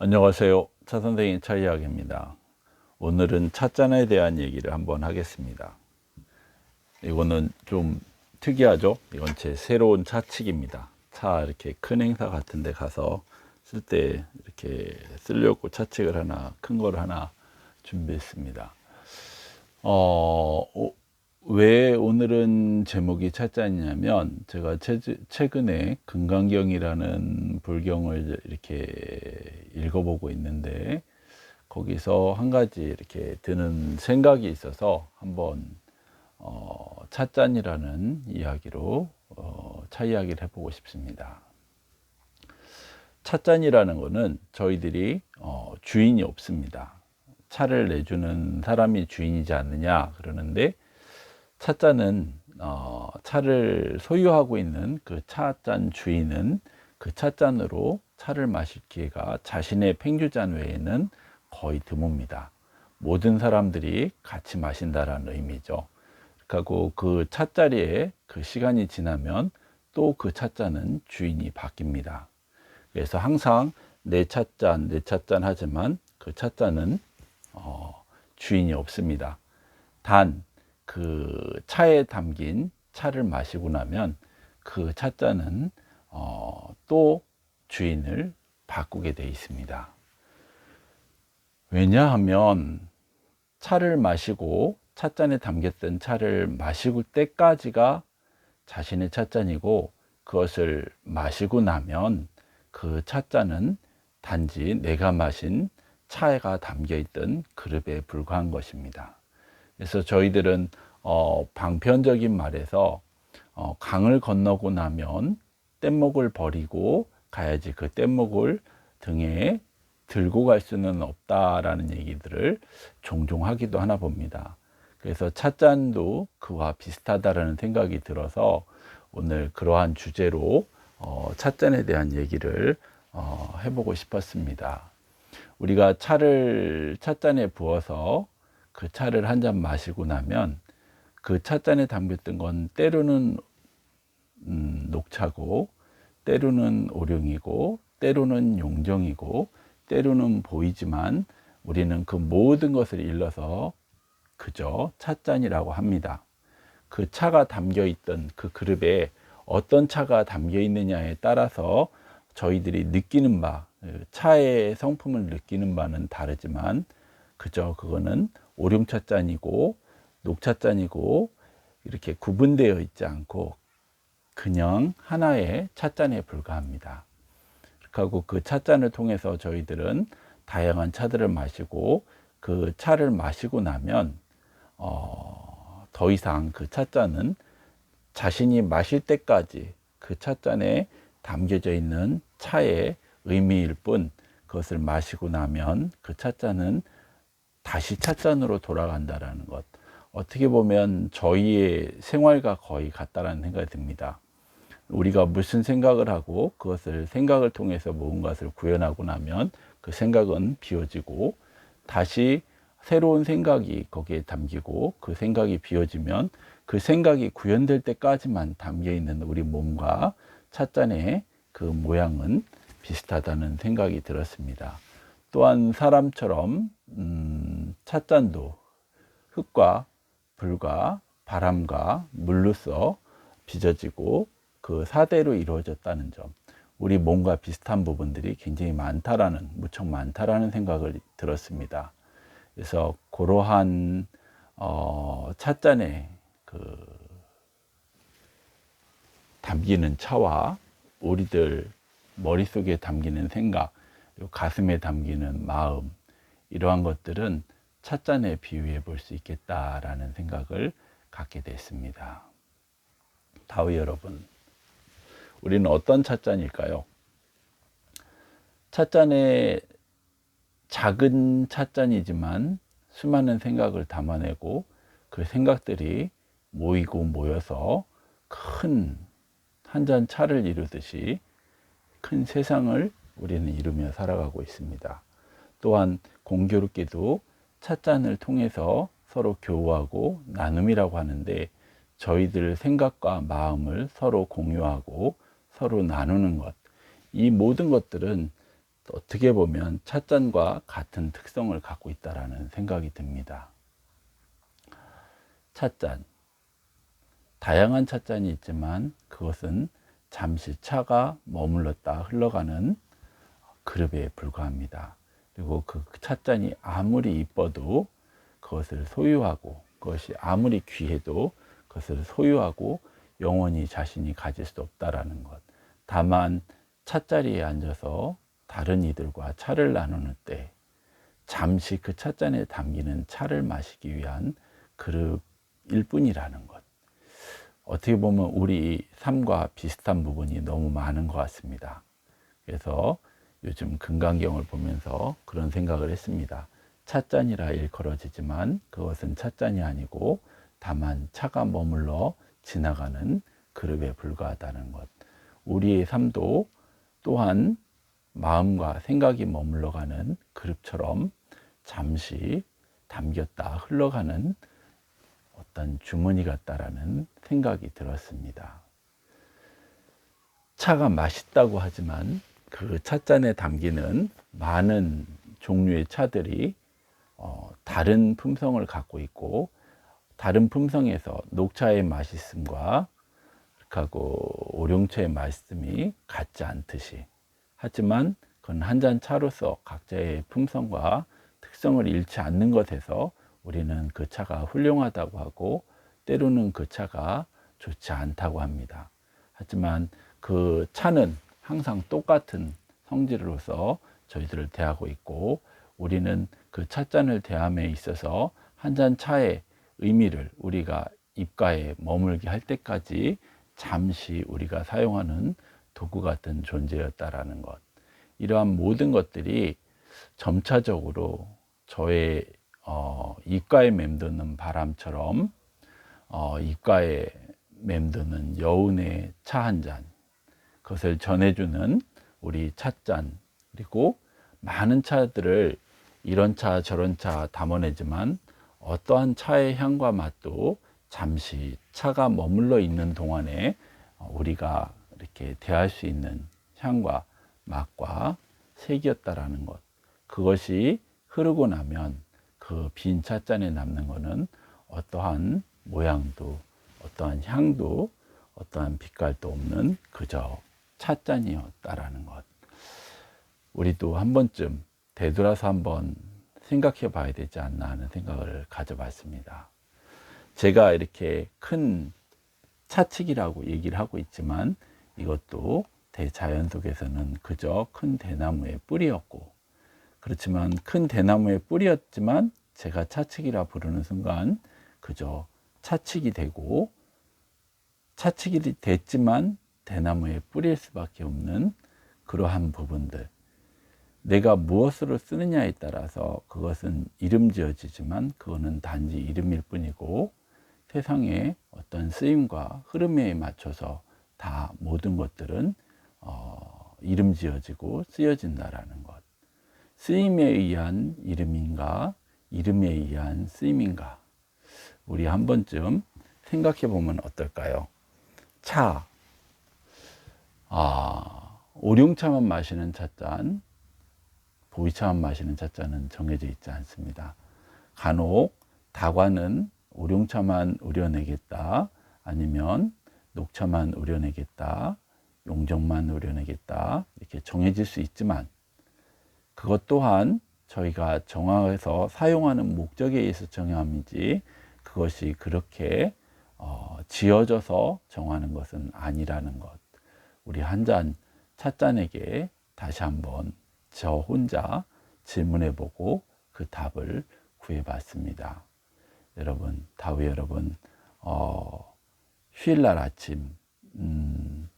안녕하세요. 차 선생님 차이학입니다. 오늘은 차잔에 대한 얘기를 한번 하겠습니다. 이거는 좀 특이하죠? 이건 제 새로운 차칙입니다. 차 이렇게 큰 행사 같은 데 가서 쓸 때 이렇게 쓰려고 차칙을 하나, 큰 거를 하나 준비했습니다. 어, 오- 왜 오늘은 제목이 차잔이냐면 제가 최, 최근에 금강경이라는 불경을 이렇게 읽어보고 있는데 거기서 한 가지 이렇게 드는 생각이 있어서 한번 어, 차잔이라는 이야기로 어, 차 이야기를 해보고 싶습니다. 차잔이라는 거는 저희들이 어, 주인이 없습니다. 차를 내주는 사람이 주인이지 않느냐 그러는데 차잔은 어, 차를 소유하고 있는 그 차잔 주인은 그 차잔으로 차를 마실 기회가 자신의 팽주잔 외에는 거의 드뭅니다. 모든 사람들이 같이 마신다라는 의미죠. 그리고 그 차자리에 그 시간이 지나면 또그 차잔은 주인이 바뀝니다. 그래서 항상 내 찻잔, 내 찻잔 하지만 그 찻잔은 어, 주인이 없습니다. 단 그 차에 담긴 차를 마시고 나면 그 찻잔은 어, 또 주인을 바꾸게 돼 있습니다. 왜냐하면 차를 마시고 찻잔에 담겼던 차를 마시고 때까지가 자신의 찻잔이고 그것을 마시고 나면 그 찻잔은 단지 내가 마신 차가 담겨 있던 그릇에 불과한 것입니다. 그래서 저희들은 어, 방편적인 말에서 어, 강을 건너고 나면 뗏목을 버리고 가야지 그 뗏목을 등에 들고 갈 수는 없다라는 얘기들을 종종 하기도 하나 봅니다. 그래서 찻잔도 그와 비슷하다라는 생각이 들어서 오늘 그러한 주제로 어, 찻잔에 대한 얘기를 어, 해보고 싶었습니다. 우리가 차를 찻잔에 부어서 그 차를 한 잔 마시고 나면 그 찻잔에 담겼던 건 때로는 음, 녹차고 때로는 오룡이고 때로는 용정이고 때로는 보이지만 우리는 그 모든 것을 일러서 그저 찻잔이라고 합니다. 그 차가 담겨 있던 그 그릇에 어떤 차가 담겨 있느냐에 따라서 저희들이 느끼는 바, 그 차의 성품을 느끼는 바는 다르지만 그저 그거는 오룡차잔이고 녹차 잔이고 이렇게 구분되어 있지 않고 그냥 하나의 찻잔에 불과합니다. 그리고 그 찻잔을 통해서 저희들은 다양한 차들을 마시고 그 차를 마시고 나면 어, 더 이상 그 찻잔은 자신이 마실 때까지 그 찻잔에 담겨져 있는 차의 의미일 뿐 그것을 마시고 나면 그 찻잔은 다시 찻잔으로 돌아간다라는 것. 어떻게 보면 저희의 생활과 거의 같다라는 생각이 듭니다. 우리가 무슨 생각을 하고 그것을 생각을 통해서 무언가를 구현하고 나면 그 생각은 비워지고 다시 새로운 생각이 거기에 담기고 그 생각이 비워지면 그 생각이 구현될 때까지만 담겨 있는 우리 몸과 찻잔의 그 모양은 비슷하다는 생각이 들었습니다. 또한 사람처럼 음, 찻잔도 흙과 불과 바람과 물로서 빚어지고 그 사대로 이루어졌다는 점. 우리 몸과 비슷한 부분들이 굉장히 많다라는 무척 많다라는 생각을 들었습니다. 그래서 그러한 어, 찻잔에 그 담기는 차와 우리들 머릿속에 담기는 생각, 가슴에 담기는 마음, 이러한 것들은 찻잔에 비유해 볼 수 있겠다라는 생각을 갖게 됐습니다. 다위 여러분, 우리는 어떤 찻잔일까요? 찻잔에 작은 찻잔이지만 수많은 생각을 담아내고 그 생각들이 모이고 모여서 큰 한 잔 차를 이루듯이 큰 세상을 우리는 이루며 살아가고 있습니다. 또한 공교롭게도 찻잔을 통해서 서로 교우하고 나눔이라고 하는데 저희들 생각과 마음을 서로 공유하고 서로 나누는 것. 이 모든 것들은 어떻게 보면 찻잔과 같은 특성을 갖고 있다라는 생각이 듭니다. 찻잔. 다양한 찻잔이 있지만 그것은 잠시 차가 머물렀다 흘러가는 그릇에 불과합니다. 그리고 그 찻잔이 아무리 이뻐도 그것을 소유하고 그것이 아무리 귀해도 그것을 소유하고 영원히 자신이 가질 수 없다라는 것. 다만 찻자리에 앉아서 다른 이들과 차를 나누는 때 잠시 그 찻잔에 담기는 차를 마시기 위한 그릇일 뿐이라는 것. 어떻게 보면 우리 삶과 비슷한 부분이 너무 많은 것 같습니다. 그래서 요즘 금강경을 보면서 그런 생각을 했습니다. 찻잔이라 일컬어지지만 그것은 찻잔이 아니고 다만 차가 머물러 지나가는 그릇에 불과하다는 것. 우리의 삶도 또한 마음과 생각이 머물러가는 그릇처럼 잠시 담겼다 흘러가는 어떤 주머니 같다라는 생각이 들었습니다. 차가 맛있다고 하지만 그 찻잔에 담기는 많은 종류의 차들이 어, 다른 품성을 갖고 있고 다른 품성에서 녹차의 맛있음과 하고 오룡차의 맛있음이 같지 않듯이 하지만 그건 한 잔 차로서 각자의 품성과 특성을 잃지 않는 것에서 우리는 그 차가 훌륭하다고 하고 때로는 그 차가 좋지 않다고 합니다. 하지만 그 차는 항상 똑같은 성질로서 저희들을 대하고 있고 우리는 그 찻잔을 대함에 있어서 한 잔 차의 의미를 우리가 입가에 머물게 할 때까지 잠시 우리가 사용하는 도구 같은 존재였다라는 것. 이러한 모든 것들이 점차적으로 저의 어, 입가에 맴도는 바람처럼 어, 입가에 맴도는 여운의 차 한 잔, 그것을 전해주는 우리 찻잔, 그리고 많은 차들을 이런 차 저런 차 담아내지만 어떠한 차의 향과 맛도 잠시 차가 머물러 있는 동안에 우리가 이렇게 대할 수 있는 향과 맛과 색이었다라는 것. 그것이 흐르고 나면 그 빈 찻잔에 남는 것은 어떠한 모양도, 어떠한 향도, 어떠한 빛깔도 없는 그저 찻잔이었다라는 것. 우리도 한 번쯤 되돌아서 한번 생각해 봐야 되지 않나 하는 생각을 가져봤습니다. 제가 이렇게 큰 차측이라고 얘기를 하고 있지만 이것도 대자연 속에서는 그저 큰 대나무의 뿌리였고 그렇지만 큰 대나무의 뿌리였지만 제가 차측이라 부르는 순간 그저 차측이 되고 차측이 됐지만 대나무의 뿌리일 수밖에 없는 그러한 부분들 내가 무엇으로 쓰느냐에 따라서 그것은 이름 지어지지만 그거는 단지 이름일 뿐이고 세상의 어떤 쓰임과 흐름에 맞춰서 다 모든 것들은 어, 이름 지어지고 쓰여진다라는 것. 쓰임에 의한 이름인가, 이름에 의한 쓰임인가. 우리 한 번쯤 생각해 보면 어떨까요? 차. 아, 오룡차만 마시는 찻잔, 보이차만 마시는 찻잔은 정해져 있지 않습니다. 간혹 다과는 오룡차만 우려내겠다. 아니면 녹차만 우려내겠다. 용정만 우려내겠다. 이렇게 정해질 수 있지만 그것 또한 저희가 정화해서 사용하는 목적에 의해서 정함이지 그것이 그렇게 어, 지어져서 정하는 것은 아니라는 것. 우리 한 잔 찻잔에게 다시 한번 저 혼자 질문해 보고 그 답을 구해 봤습니다. 여러분, 다위 여러분, 어, 휴일날 아침, 음,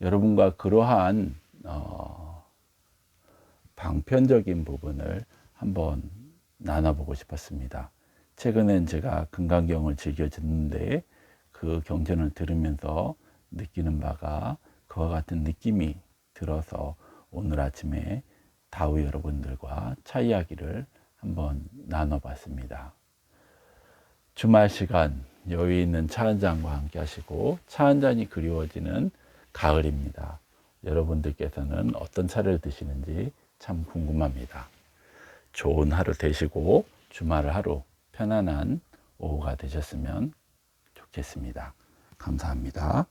여러분과 그러한, 어, 방편적인 부분을 한번 나눠보고 싶었습니다. 최근엔 제가 금강경을 즐겨 듣는데 그 경전을 들으면서 느끼는 바가 그와 같은 느낌이 들어서 오늘 아침에 다우 여러분들과 차 이야기를 한번 나눠봤습니다. 주말 시간 여유 있는 차 한 잔과 함께 하시고 차 한 잔이 그리워지는 가을입니다. 여러분들께서는 어떤 차를 드시는지 참 궁금합니다. 좋은 하루 되시고 주말 하루 편안한 오후가 되셨으면 좋겠습니다. 감사합니다.